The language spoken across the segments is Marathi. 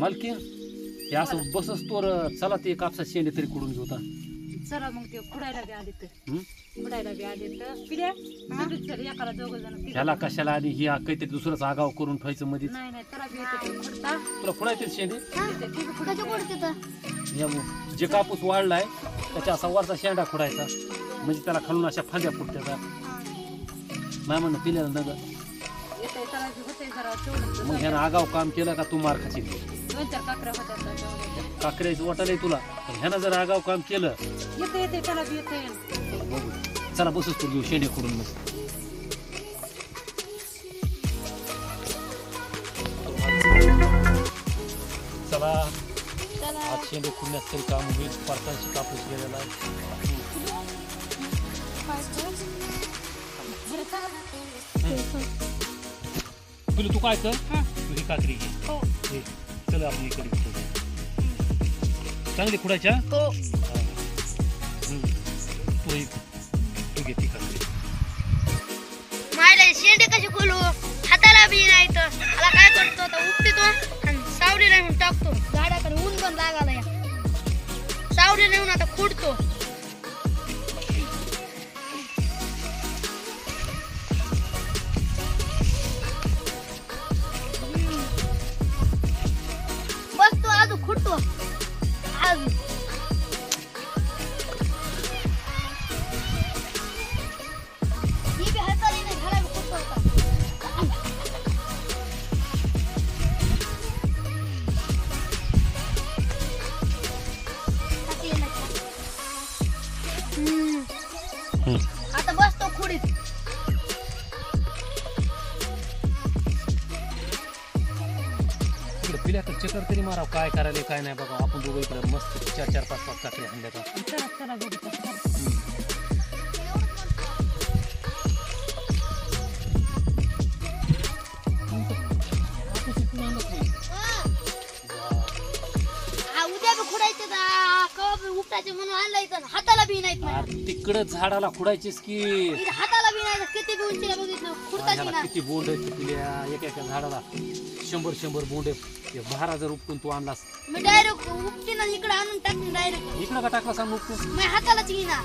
मालकीन हे असं बसस तोर चला ते कापसा शेंडे तरी कुडून घेऊ आता. चला मग ते खुडायला बी आले तर हं? खुडायला बी आले तर पिल्या चल एकाला दोघ जण पिल्या. ह्याला कशाला आधी ही काहीतरी दुसरंच आगाव करून ठेवायचं मध्ये नाही नाही त्याला बी येते ते खुडता. तुला खुडायचे शेंडे? या मग जे कापूस वाढलाय त्याच्या असा वरचा शेंडा खुडायचा. म्हणजे त्याला खालून अशा फांद्या फुटत्याचा नाही म्हणणं पिल्याला नग येते त्याला बी होते जरा तेवढं मग ह्यानं आगाव काम केलं का तू मार खाची होत्या त्याच्यावर. काकऱ्याचं वाटायला तुला. पण ह्यानं जर आगाव काम केलं येते येते त्याला बी येते बघू. चला बसच तू घेऊ शेंडे खुडून मग. चला. चला. आज शेंडे खुडण्यात तरी काम होईल. परतांशी कापूस गेलेला आहे. तुला तू काय कर? तू ही काकरी घे. हो. हे, चल आपण इकडे खुडू. चांगली खुडायच्या हो. तू ही तू घे ती काकरी मायला शेंडे कशी खोलू? हाताला बी नाही तर. मला काय करतो आता? उपटितो आणि सावली नेऊन टाकतो. झाडाकडे ऊन पण लागायला या. सावली नेऊन आता खुडतो. पिल्या तर चक्कर तरी माराव काय करायला काय नाही बघा आपण दोघं इकडे मस्त चार चार पाच पाच काकड्या आणल्या का. हा, उद्या बी खुडायचे कवा बी उपटायचे म्हणून आणलं इथं हाताला बी नाहीत माझ्या. अरे तिकडं झाडाला खुडायचीस की इथं हाताला किती बघितलं ह्याला बोंड आहेत पिल्या एका एका झाडाला. शंभर शंभर बोंड आहेत. ते भारा जर उपटून तू आणलास. मी डायरेक्ट उपटी ना इकडे आणून टाकून डायरेक्ट इकडं का टाकला सांग उपटून? मी हाताला चिना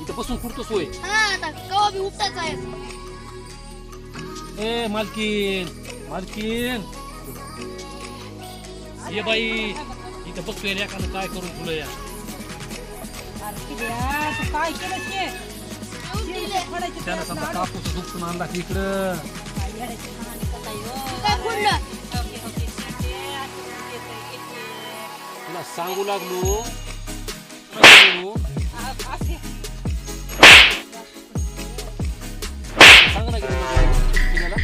इथं बसून खुडतो सोय. हा आता कवा बी आहे. ए मालकीन मालकीन. ये बाई इथं बघतोय एकानं काय करून तुला या. अरे पिल्या तू काय केलं ते? त्यानं समजा कापूस उपटून आणला की इकडं. तुला सांगू लागलो. सांगू ना क्या